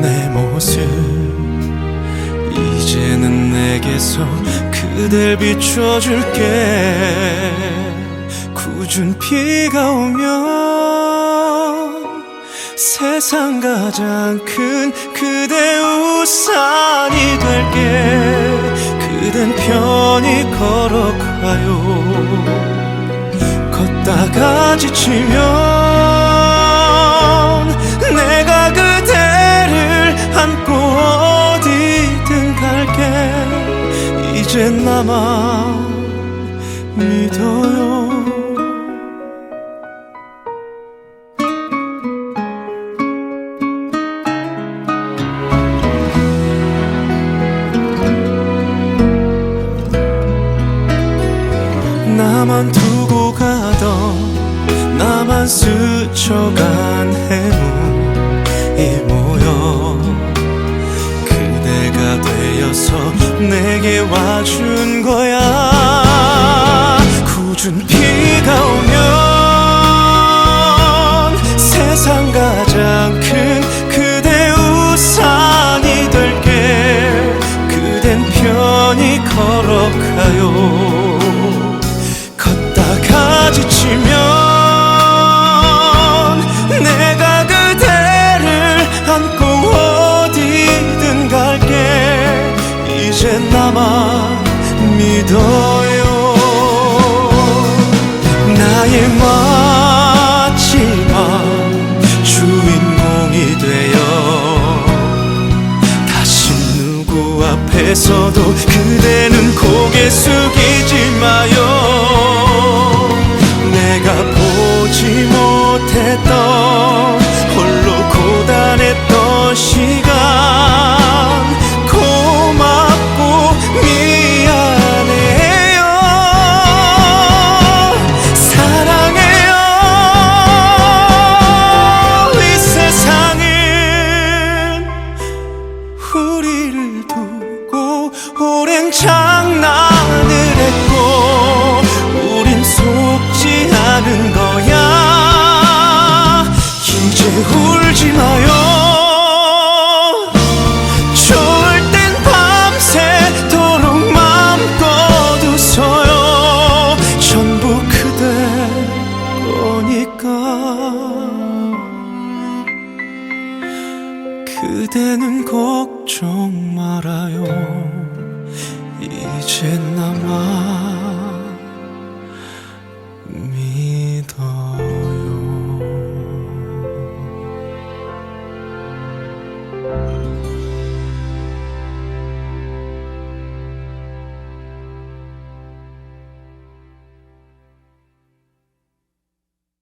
내 모습. 이제는 내게서 그댈 비춰줄게. 굳은 비가 오면 세상 가장 큰 그대 우산이 될게. 그댄 편히 걸어가요. 걷다가 지치면 이젠 나만 믿어요. 나만 두고 가던 나만 스쳐간 해묵이 모여 그대가 되어서 내게 와준 거야. 굳은 비가 오면 세상 가장 이제 나만 믿어요. 나의 마지막 주인공이 되어 다시 누구 앞에서도 그대는 고개 숙이지 마요. 내가 보지 못했던 홀로 고단했던 시간 그대는 걱정 말아요. 이제